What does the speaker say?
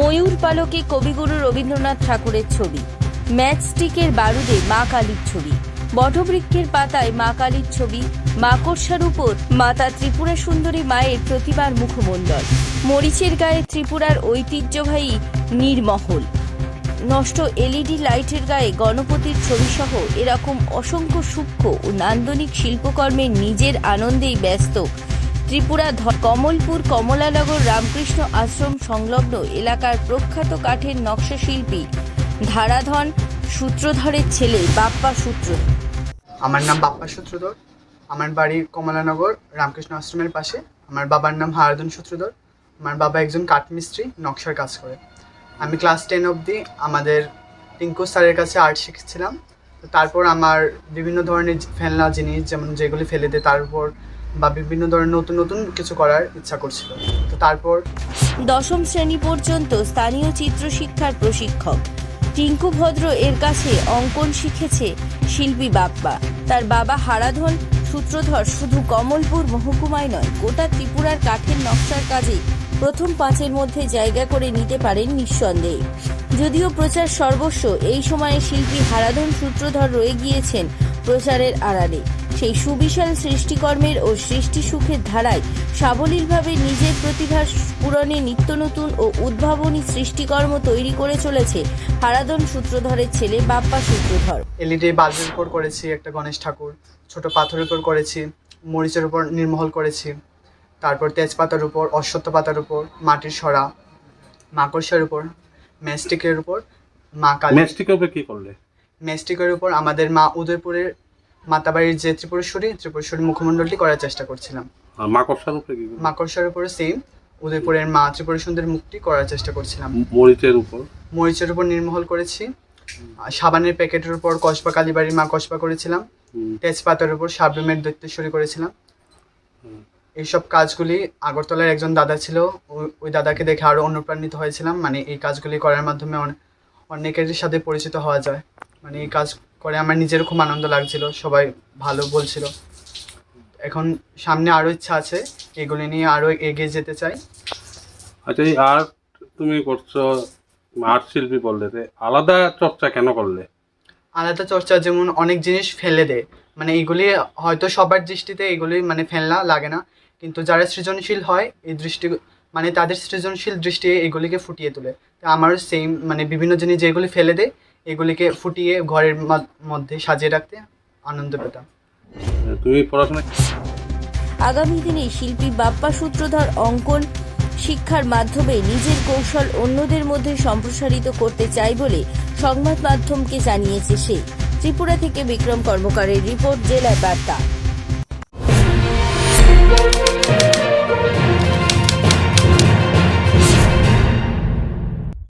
ময়ূর পালকে কবিগুরু রবীন্দ্রনাথ ঠাকুরের ছবি। ম্যাচস্টিকের বারুদে মা কালীর ছবি। বটবৃক্ষের পাতায় মা কালীর ছবি। মাকড়সার উপর মাতা ত্রিপুরা সুন্দরী মায়ের প্রতিমার মুখমণ্ডল। মরিচের গায়ে ত্রিপুরার ঐতিহ্যবাহী নীরমহল। নষ্ট এলইডি লাইটের গায়ে গণপতির ছবিসহ এরকম অসংখ্য সূক্ষ্ম ও নান্দনিক শিল্পকর্মে নিজের আনন্দেই ব্যস্ত ত্রিপুরা কমলপুর কমলানগর রামকৃষ্ণ আশ্রম সংলগ্ন এলাকার প্রখ্যাত কাঠের নকশা শিল্পী ধারাধন সূত্রধরের ছেলে বাপ্পা সূত্র। আমার নাম বাপ্পা সূত্রধর। আমার বাড়ি কমলানগর, রামকৃষ্ণ আশ্রমের পাশে। আমার বাবার নাম হারাদন সূত্রধর। আমার বাবা একজন কাঠমিস্ত্রি, নকশার কাজ করে। আমি ক্লাস টেন অবধি আমাদের টিঙ্কু স্যারের কাছে আর্ট শিখছিলাম। তারপর আমার বিভিন্ন ধরনের ফেলনা জিনিস, যেমন যেগুলি ফেলে দেয়, তার উপর বা বিভিন্ন ধরনের নতুন নতুন কিছু করার ইচ্ছা করছিল। তো তারপর দশম শ্রেণি পর্যন্ত স্থানীয় চিত্রশিক্ষার প্রশিক্ষক। টিঙ্কু ভদ্র এর কাছে অঙ্কন শিখেছে শিল্পী বাপ্পা। তার বাবা হারাধন, সূত্রধর শুধু কমলপুর মহকুমায় নয়, গোটা ত্রিপুরার কাঠের নকশার কাজে প্রথম পাঁচের মধ্যে জায়গা করে নিতে পারেন নিঃসন্দেহে। যদিও প্রচার সর্বস্ব, এই সময়ে শিল্পী হারাধন, সূত্রধর রয়ে গিয়েছেন প্রচারের আড়ালে। সেই সুবিশাল সৃষ্টিকর্মের ও সৃষ্টি সুখের ধারায় সাবলীলভাবে নিজের প্রতিভার পূরণে নিত্য নতুন ও উদ্ভাবনী সৃষ্টিকর্ম তৈরি করে চলেছে হারাধন সূত্রধরের ছেলে বাপ্পা সূত্রধর। এলইডি বাল্বের উপর করেছি একটা গণেশ ঠাকুর ছোট পাথরের উপর করেছি মরিচের উপর নির্মহল করেছি তারপর তেজপাতার উপর অশ্বত্থ পাতার উপর মাটির সরা মাকড়সার উপর ম্যাস্টিকের উপর মা কালী। মেস্টিকের উপরে কি করলে? ম্যাস্টিকের উপর আমাদের মা উদয়পুরের মাতাবাড়ির যে ত্রিপুরেশ্বরী ত্রিপুরেশ্বরী মুখমণ্ডলটি করার চেষ্টা করছিলাম। আর মাকড়সার উপরে কি করলে মাকড়সার উপরে সেম উদয়পুরের মা ত্রিপুরা সুন্দর মুখটি করার চেষ্টা করছিলাম। মরিচের উপর? মরিচের উপর নির্মহল করেছি। আর সাবানের প্যাকেটের উপর কসবা কালীবাড়ির মা কসবা করেছিলাম। হুম, তেজপাতার উপর সাবরুমের দৈত্যেশ্বরী করেছিলাম। এইসব কাজগুলি আগরতলার একজন দাদা ছিল ওই- ওই দাদাকে দেখে আরও অনুপ্রাণিত হয়েছিলাম। মানে এই কাজগুলি করার মাধ্যমে অনে- অনেকের সাথে পরিচিত হওয়া যায়। মানে এই কাজ করে আমার নিজের খুব আনন্দ লাগছিল সবাই ভালো বলছিল। এখন সামনে আরও ইচ্ছা আছে এগুলি নিয়ে আরও এগিয়ে যেতে চাই। আচ্ছা এই আর্ট তুমি করছ আর্ট শিল্পী বললে আলাদা চর্চা কেন করলে? আলাদা চর্চা যেমন অনেক জিনিস ফেলে দেয় মানে এগুলি হয়তো সবার দৃষ্টিতে এগুলি মানে ফেলনা লাগে না। কিন্তু যারা সৃজনশীল হয় এই দৃষ্টি মানে তাদের সৃজনশীল দৃষ্টি এগুলিকে ফুটিয়ে তোলে। তো আমারও সেম মানে বিভিন্ন জিনিস যেগুলি ফেলে দেয় এগুলিকে ফুটিয়ে ঘরের মধ্যে সাজিয়ে রাখতে আনন্দ পেতাম। তুমি পড়াশোনা আগামী দিনে শিল্পী বাপ্পা সূত্রধর অঙ্কন শিক্ষার মাধ্যমে নিজের কৌশল অন্যদের মধ্যে সম্প্রসারিত করতে চাই বলে সংবাদ মাধ্যমকে জানিয়েছে সে। ত্রিপুরা থেকে বিক্রম কর্মকারের রিপোর্ট জেলায় বার্তা।